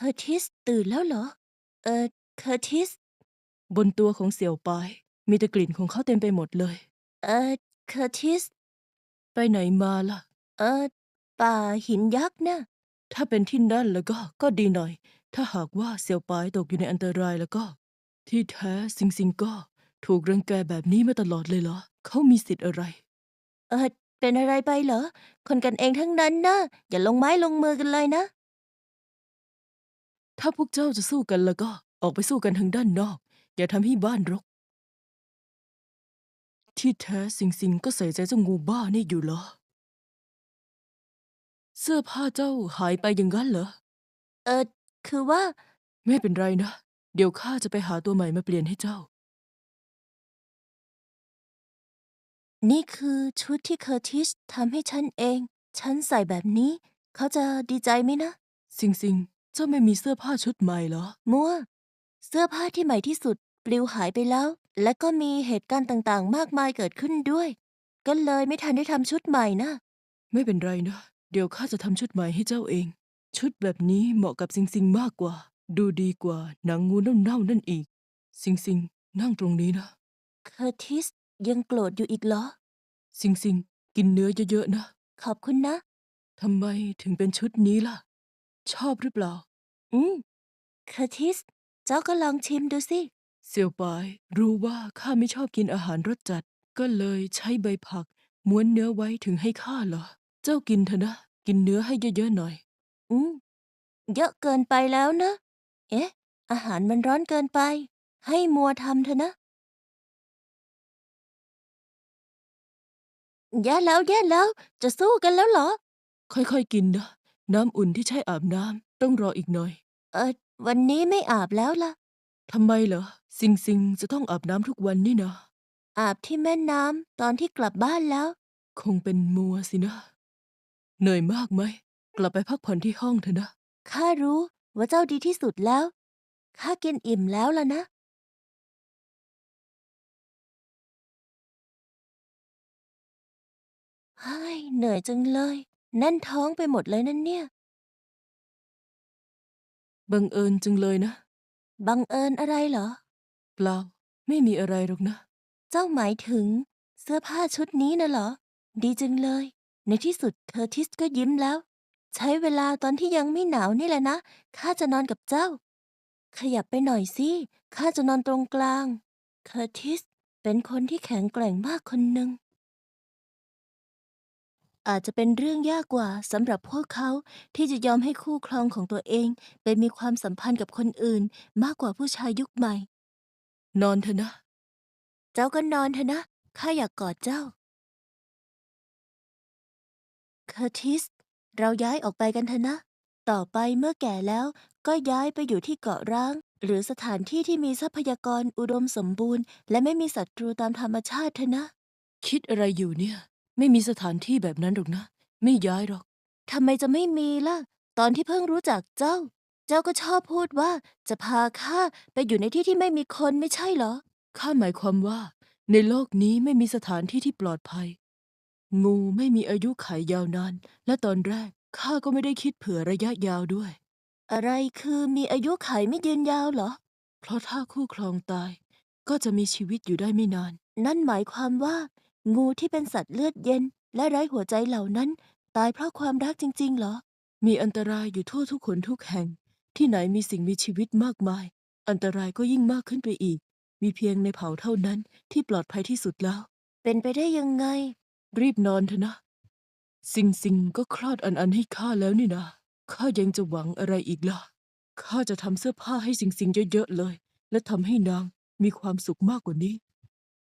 เคอร์ทิสตื่นแล้วเหรอ เออเคอร์ทิส บนตัวของเสี่ยวปาย มีแต่กลิ่นของเขาเต็มไปหมดเลย เออเคอร์ทิส ไปไหนมาล่ะ เออป่าหินยักษ์น่ะถ้าเป็นที่นั่นแล้วก็ก็ดีหน่อย ถ้าหากว่าเสี่ยวปายตกอยู่ในอันตรายแล้วก็ ที่แท้ซิงซิงก็ถูกรังแกแบบนี้มาตลอดเลยเหรอ เขามีสิทธิ์อะไร เออเป็นอะไรไปเหรอ คนกันเองทั้งนั้นนะ อย่าลงไม้ลงมือกันเลยนะ ถ้าพวกเจ้าจะสู้กันแล้วก็ออกไปสู้กันทางด้านนอก อย่าทำให้บ้านรก ที่แท้สิงสิงก็ใส่ใจเจ้างูบ้านี่อยู่เหรอ เสื้อผ้าเจ้าหายไปอย่างนั้นเหรอ เออคือว่า ไม่เป็นไรนะ เดี๋ยวข้าจะไปหาตัวใหม่มาเปลี่ยนให้เจ้า นี่คือชุดที่เคอร์ทิสทำให้ฉันเอง ฉันใส่แบบนี้ เขาจะดีใจไหมนะ สิงสิงเจ้าไม่มีเสื้อผ้าชุดใหม่เหรอ มัว เสื้อผ้าที่ใหม่ที่สุด ปลิวหายไปแล้ว และก็มีเหตุการณ์ต่างๆ มากมายเกิดขึ้นด้วย ก็เลยไม่ทันได้ทำชุดใหม่นะไม่เป็นไรนะ เดี๋ยวข้าจะทำชุดใหม่ให้เจ้าเอง ชุดแบบนี้เหมาะกับสิงสิงมากกว่า ดูดีกว่าหนังงูเน่าๆนั่นอีกสิงสิงนั่งตรงนี้นะ เคอร์ทิสยังโกรธอยู่อีกเหรอสิงสิงกินเนื้อเยอะๆนะ ขอบคุณนะ ทำไมถึงเป็นชุดนี้ล่ะ ชอบหรือเปล่า อืมเคอร์ทิส เจ้าก็ลองชิมดูสิเสี่ยวปายรู้ว่าข้าไม่ชอบกินอาหารรสจัด ก็เลยใช้ใบผัก ม้วนเนื้อไว้ถึงให้ข้าเหรอ เจ้ากินเถอะนะ กินเนื้อให้เยอะๆหน่อย อืมเยอะเกินไปแล้วนะ เอ๊ะ อาหารมันร้อนเกินไป ให้มัวทำเถอะนะ แย่แล้วแย่แล้ว จะสู้กันแล้วเหรอ ค่อยๆกินนะ น้ำอุ่นที่ใช้อาบน้ำต้องรออีกหน่อย เออวันนี้ไม่อาบแล้วล่ะ ทำไมเหรอสิงสิงจะต้องอาบน้ำทุกวันนี่นะ อาบที่แม่น้ำตอนที่กลับบ้านแล้ว คงเป็นมัวสินะ เหนื่อยมากไหม กลับไปพักผ่อนที่ห้องเถอะนะ ข้ารู้ว่าเจ้าดีที่สุดแล้ว ข้ากินอิ่มแล้วล่ะนะ เฮ้ยเหนื่อยจังเลย แน่นท้องไปหมดเลยนั่นเนี่ย บังเอิญจังเลยนะ บังเอิญอะไรเหรอ เปล่า ไม่มีอะไรหรอกนะ เจ้าหมายถึง เสื้อผ้าชุดนี้น่ะเหรอ ดีจังเลย ในที่สุดเคอร์ทิสก็ยิ้มแล้ว ใช้เวลาตอนที่ยังไม่หนาวนี่แหละนะ ข้าจะนอนกับเจ้า ขยับไปหน่อยสิ ข้าจะนอนตรงกลาง เคอร์ทิสเป็นคนที่แข็งแกร่งมากคนหนึ่ง อาจจะเป็นเรื่องยากกว่าสำหรับพวกเขาที่จะยอมให้คู่ครองของตัวเองไปมีความสัมพันธ์กับคนอื่นมากกว่าผู้ชายยุคใหม่ นอนเถอะนะ เจ้าก็นอนเถอะนะข้าอยากกอดเจ้าเคอร์ทิส เราย้ายออกไปกันเถอะนะ ต่อไปเมื่อแก่แล้วก็ย้ายไปอยู่ที่เกาะร้าง หรือสถานที่ที่มีทรัพยากรอุดมสมบูรณ์ และไม่มีศัตรูตามธรรมชาติเถอะนะ คิดอะไรอยู่เนี่ย ไม่มีสถานที่แบบนั้นหรอกนะ ไม่ย้ายหรอก ทำไมจะไม่มีล่ะ ตอนที่เพิ่งรู้จักเจ้า เจ้าก็ชอบพูดว่าจะพาข้าไปอยู่ในที่ที่ไม่มีคนไม่ใช่เหรอ ข้าหมายความว่า ในโลกนี้ไม่มีสถานที่ที่ปลอดภัย งูไม่มีอายุขัยยาวนาน และตอนแรกข้าก็ไม่ได้คิดเผื่อระยะยาวด้วย อะไรคือมีอายุขัยไม่ยืนยาวเหรอ เพราะถ้าคู่ครองตาย ก็จะมีชีวิตอยู่ได้ไม่นาน นั่นหมายความว่า งูที่เป็นสัตว์เลือดเย็น และไร้หัวใจเหล่านั้น ตายเพราะความรักจริง ๆ เหรอ มีอันตรายอยู่ทั่วทุกคนทุกแห่ง ที่ไหนมีสิ่งมีชีวิตมากมาย อันตรายก็ยิ่งมากขึ้นไปอีก มีเพียงในเผ่าเท่านั้นที่ปลอดภัยที่สุดแล้ว เป็นไปได้ยังไง รีบนอนเถอะนะ สิงสิงก็คลอดอันอันให้ข้าแล้วนี่นะข้ายังจะหวังอะไรอีกล่ะข้าจะทำเสื้อผ้าให้สิงสิงเยอะๆเลย และทำให้นางมีความสุขมากกว่านี้